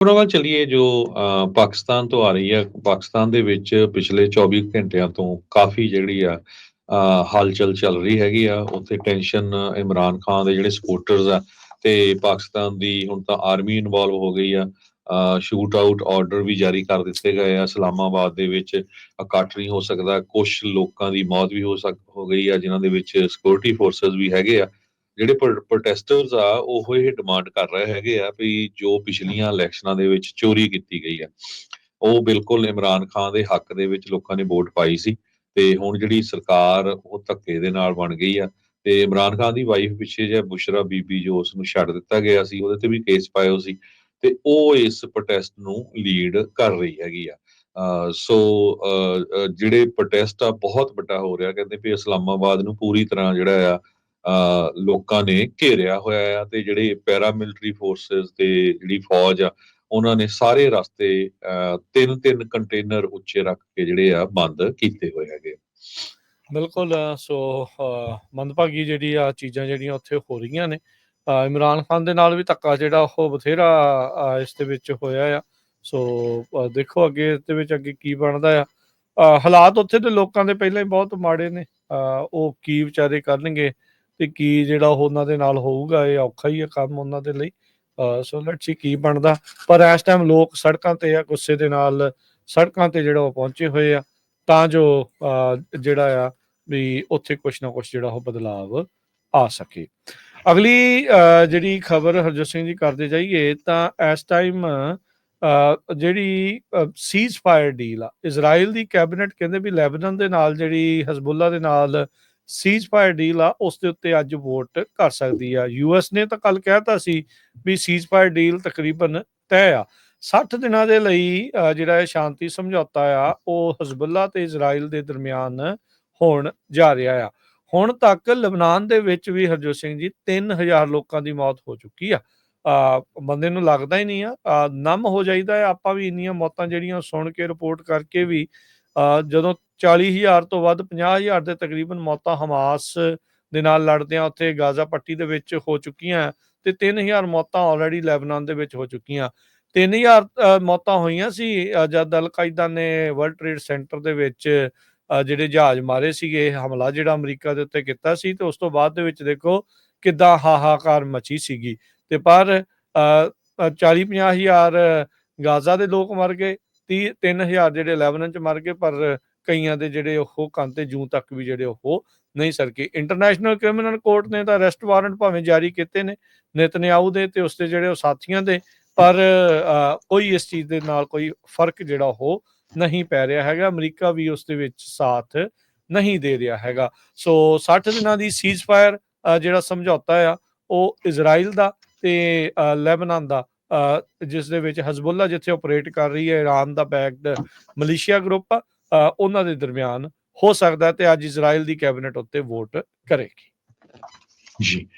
ਉਹਨਾਂ ਵੱਲ ਚਲੀਏ ਜੋ ਅ, ਪਾਕਿਸਤਾਨ ਤੋਂ ਆ ਰਹੀ ਹੈ ਪਾਕਿਸਤਾਨ ਦੇ ਵਿੱਚ ਪਿਛਲੇ 24 ਘੰਟਿਆਂ ਤੋਂ ਕਾਫੀ ਜਿਹੜੀ ਆ ਹਲਚਲ ਚੱਲ ਰਹੀ ਹੈਗੀ ਆ। ਉੱਥੇ ਟੈਨਸ਼ਨ ਇਮਰਾਨ ਖਾਨ ਦੇ ਜਿਹੜੇ ਸਪੋਰਟਰਸ ਆ ਤੇ ਪਾਕਿਸਤਾਨ ਦੀ ਹੁਣ ਤਾਂ ਆਰਮੀ ਇਨਵੋਲਵ ਹੋ ਗਈ ਆ। ਸ਼ੂਟ ਆਊਟ ਆਰਡਰ ਵੀ ਜਾਰੀ ਕਰ ਦਿੱਤੇ ਗਏ ਆ। ਇਸਲਾਮਾਬਾਦ ਦੇ ਵਿੱਚ ਇਕੱਠ ਨਹੀਂ ਹੋ ਸਕਦਾ। ਕੁਝ ਲੋਕਾਂ ਦੀ ਮੌਤ ਵੀ ਹੋ ਸਕ ਹੋ ਗਈ ਆ ਜਿਨ੍ਹਾਂ ਦੇ ਵਿੱਚ ਸਿਕਿਉਰਿਟੀ ਫੋਰਸਸ ਵੀ ਹੈਗੇ ਆ। ਜਿਹੜੇ ਪ੍ਰੋਟੈਸਟਰਸ ਆ ਉਹ ਇਹ ਡਿਮਾਂਡ ਕਰ ਰਹੇ ਹੈਗੇ ਆ ਵੀ ਜੋ ਪਿਛਲੀਆਂ ਇਲੈਕਸ਼ਨਾਂ ਦੇ ਵਿੱਚ ਚੋਰੀ ਕੀਤੀ ਗਈ ਆ। ਉਹ ਬਿਲਕੁਲ ਇਮਰਾਨ ਖਾਨ ਦੇ ਹੱਕ ਦੇ ਵਿੱਚ ਲੋਕਾਂ ਨੇ ਵੋਟ ਪਾਈ ਸੀ ਤੇ ਹੁਣ ਜਿਹੜੀ ਸਰਕਾਰ ਉਹ ਧੱਕੇ ਦੇ ਨਾਲ ਬਣ ਗਈ ਆ ਤੇ ਇਮਰਾਨ ਖਾਨ ਦੀ ਵਾਈਫ ਪਿੱਛੇ ਜੇ ਬੁਸ਼ਰਾ ਬੀਬੀ ਜੋ ਉਸ ਨੂੰ ਛੱਡ ਦਿੱਤਾ ਗਿਆ ਸੀ ਉਹਦੇ ਤੇ ਵੀ ਕੇਸ ਪਾਇਓ ਸੀ ਤੇ ਉਹ ਇਸ ਪ੍ਰੋਟੈਸਟ ਨੂੰ ਲੀਡ ਕਰ ਰਹੀ ਹੈਗੀ ਆ। ਸੋ ਅਹ, ਜਿਹੜੇ ਪ੍ਰੋਟੈਸਟ ਆ ਬਹੁਤ ਵੱਡਾ ਹੋ ਰਿਹਾ ਕਹਿੰਦੇ ਵੀ ਇਸਲਾਮਾਬਾਦ ਨੂੰ ਪੂਰੀ ਤਰ੍ਹਾਂ ਜਿਹੜਾ ਆ ਲੋਕਾਂ ਨੇ ਘੇਰਿਆ ਹੋਇਆ ਆ ਤੇ ਜਿਹੜੇ ਪੈਰਾਮਿਲਟਰੀ ਫੋਰਸਸ ਤੇ ਜਿਹੜੀ ਫੌਜ ਆ ਉਹਨਾਂ ਨੇ ਸਾਰੇ ਰਸਤੇ ਤਿੰਨ ਤਿੰਨ ਕੰਟੇਨਰ ਉੱਚੇ ਰੱਖ ਕੇ ਜਿਹੜੇ ਆ ਬੰਦ ਕੀਤੇ ਹੋਏ ਹੈਗੇ ਬਿਲਕੁਲ ਸੋ ਮੰਦਭਾਗੀ ਜਿਹੜੀ ਆ ਚੀਜ਼ਾਂ ਜਿਹੜੀਆਂ ਉੱਥੇ ਹੋ ਰਹੀਆਂ ਨੇ। ਇਮਰਾਨ ਖਾਨ ਦੇ ਨਾਲ ਵੀ ਧੱਕਾ ਜਿਹੜਾ ਉਹ ਬਥੇਰਾ ਅ, ਇਸ ਦੇ ਵਿੱਚ ਹੋਇਆ ਆ। ਸੋ ਦੇਖੋ ਅੱਗੇ ਇਸ ਦੇ ਵਿੱਚ ਅੱਗੇ ਕੀ ਬਣਦਾ ਆ। ਹਾਲਾਤ ਉੱਥੇ ਦੇ ਲੋਕਾਂ ਦੇ ਪਹਿਲਾਂ ਹੀ ਬਹੁਤ ਮਾੜੇ ਨੇ। ਅ, ਉਹ ਕੀ ਵਿਚਾਰੇ ਕਰਨਗੇ? ਤੇ ਕੀ ਜਿਹੜਾ ਉਹ ਉਹਨਾਂ ਦੇ ਨਾਲ ਹੋਊਗਾ ਇਹ ਔਖਾ ਹੀ ਆ ਕੰਮ ਉਹਨਾਂ ਦੇ ਲਈ। ਅ, ਸੋ ਲੈਟਸ ਸੀ ਕੀ ਬਣਦਾ। ਪਰ ਇਸ ਟਾਈਮ ਲੋਕ ਸੜਕਾਂ ਤੇ ਆ ਗੁੱਸੇ ਦੇ ਨਾਲ ਸੜਕਾਂ ਤੇ ਜਿਹੜਾ ਉਹ ਪਹੁੰਚੇ ਹੋਏ ਆ ਤਾਂ ਜੋ ਜਿਹੜਾ ਆ ਵੀ ਉੱਥੇ ਕੁਛ ਨਾ ਕੁਛ ਜਿਹੜਾ ਉਹ ਬਦਲਾਵ ਆ ਸਕੇ। ਅਗਲੀ ਅ, ਜਿਹੜੀ ਖਬਰ ਹਰਜੋਤ ਸਿੰਘ ਜੀ ਕਰਦੇ ਜਾਈਏ ਤਾਂ ਇਸ ਟਾਈਮ ਜਿਹੜੀ ਸੀਜ਼ ਫਾਇਰ ਡੀਲ ਆ ਇਜ਼ਰਾਈਲ ਦੀ ਕੈਬਨਿਟ ਕਹਿੰਦੇ ਵੀ ਲੈਬਨਾਨ ਦੇ ਨਾਲ ਜਿਹੜੀ ਹਜ਼ਬੁੱਲਾ ਦੇ ਨਾਲ ਸੀਜ਼ ਫਾਇਰ ਡੀਲ ਆ, ਉਸ ਦੇ ਉੱਤੇ ਅੱਜ ਵੋਟ ਕਰ ਸਕਦੀ ਆ। ਯੂਐਸ ਨੇ ਤਾਂ ਕੱਲ ਕਹਿਤਾ ਸੀ ਵੀ ਸੀਜ਼ ਫਾਇਰ ਡੀਲ ਤਕਰੀਬਨ ਤੈਅ ਆ। 60 ਦਿਨਾਂ ਦੇ ਲਈ ਜਿਹੜਾ ਇਹ ਸ਼ਾਂਤੀ ਸਮਝੌਤਾ ਆ, ਉਹ ਹਜ਼ਬੁੱਲਾ ਤੇ ਇਜ਼ਰਾਈਲ ਦੇ ਦਰਮਿਆਨ ਹੋਣ ਜਾ ਰਿਹਾ ਆ। ਹੁਣ ਤੱਕ ਲਬਨਾਨ ਦੇ ਵਿੱਚ ਵੀ ਹਰਜੋਤ ਸਿੰਘ ਜੀ 3000 ਲੋਕਾਂ ਦੀ ਮੌਤ ਹੋ ਚੁੱਕੀ ਆ। ਆ ਬੰਦੇ ਨੂੰ ਲੱਗਦਾ ਹੀ ਨਹੀਂ ਆ। ਨਮ ਹੋ ਜਾਈਦਾ ਹੈ ਆਪਾਂ ਵੀ ਇੰਨੀਆਂ ਮੌਤਾਂ ਜਿਹੜੀਆਂ ਸੁਣ ਕੇ ਰਿਪੋਰਟ ਕਰਕੇ ਵੀ ਜਦੋਂ 40000 ਤੋਂ ਵੱਧ 50000 ਦੇ ਤਕਰੀਬਨ ਮੌਤਾਂ ਹਮਾਸ ਦੇ ਨਾਲ ਲੜਦਿਆਂ ਉੱਥੇ ਗਾਜ਼ਾ ਪੱਟੀ ਦੇ ਵਿੱਚ ਹੋ ਚੁੱਕੀਆਂ ਤੇ 3000 ਮੌਤਾਂ ਆਲਰੇਡੀ ਲੈਬਨਾਨ ਦੇ ਵਿੱਚ ਹੋ ਚੁੱਕੀਆਂ। 3000 ਅ, ਮੌਤਾਂ ਹੋਈਆਂ ਸੀ ਜਦ ਅਲ ਕਾਇਦਾ ਨੇ ਵਰਲਡ ਟ੍ਰੇਡ ਸੈਂਟਰ ਦੇ ਵਿੱਚ ਜਿਹੜੇ ਜਹਾਜ਼ ਮਾਰੇ ਸੀਗੇ ਇਹ ਹਮਲਾ ਜਿਹੜਾ ਅਮਰੀਕਾ ਦੇ ਉੱਤੇ ਕੀਤਾ ਸੀ ਤੇ ਉਸ ਤੋਂ ਬਾਅਦ ਦੇ ਵਿੱਚ ਦੇਖੋ ਕਿੱਦਾਂ ਹਾਹਾਕਾਰ ਮਚੀ ਸੀਗੀ। ਤੇ ਪਰ 40 ਹਜ਼ਾਰ ਗਾਜ਼ਾ ਦੇ ਲੋਕ ਮਰ ਗਏ 30 3000 ਜਿਹੜੇ ਲੈਬਨਾਨ ਚ ਮਰ ਗਏ ਪਰ ਕਈਆਂ ਦੇ ਜਿਹੜੇ ਉਹ ਕੰਨ ਤੇ ਜੂੰ ਤੱਕ ਵੀ ਜਿਹੜੇ ਉਹ ਨਹੀਂ ਸਰਕੇ ਇੰਟਰਨੈਸ਼ਨਲ ਕ੍ਰਿਮੀਨਲ ਕੋਰਟ ਨੇ ਤਾਂ ਅਰੈਸਟ ਵਾਰੰਟ ਭਾਵੇਂ ਜਾਰੀ ਕੀਤੇ ਨੇ ਨਿਤਨਿਆਹੂ ਦੇ ਤੇ ਉਸਦੇ ਜਿਹੜੇ ਉਹ ਸਾਥੀਆਂ ਦੇ ਪਰ ਕੋਈ ਇਸ ਚੀਜ਼ ਦੇ ਨਾਲ ਕੋਈ ਫ਼ਰਕ ਜਿਹੜਾ ਉਹ ਨਹੀਂ ਪੈ ਰਿਹਾ ਹੈਗਾ। ਅਮਰੀਕਾ ਵੀ ਉਸ ਦੇ ਵਿੱਚ ਸਾਥ ਨਹੀਂ ਦੇ ਰਿਹਾ ਹੈਗਾ। ਸੋ 60 ਦਿਨਾਂ ਦੀ ਸੀਜ਼ ਫਾਇਰ ਜਿਹੜਾ ਸਮਝੌਤਾ ਆ ਉਹ ਇਜ਼ਰਾਈਲ ਦਾ ਤੇ ਲੈਬਨਾਨ ਦਾ ਅ, ਜਿਸ ਦੇ ਵਿੱਚ ਹਜ਼ਬੁੱਲਾ ਜਿੱਥੇ ਆਪਰੇਟ ਕਰ ਰਹੀ ਹੈ ਇਰਾਨ ਦਾ ਬੈਕਡ ਮਲੇਸ਼ੀਆ ਗਰੁੱਪ ਆ, ਉਹਨਾਂ ਦੇ ਦਰਮਿਆਨ ਹੋ ਸਕਦਾ ਤੇ ਅੱਜ ਇਜ਼ਰਾਈਲ ਦੀ ਕੈਬਨਿਟ ਉੱਤੇ ਵੋਟ ਕਰੇਗੀ। ਜੀ।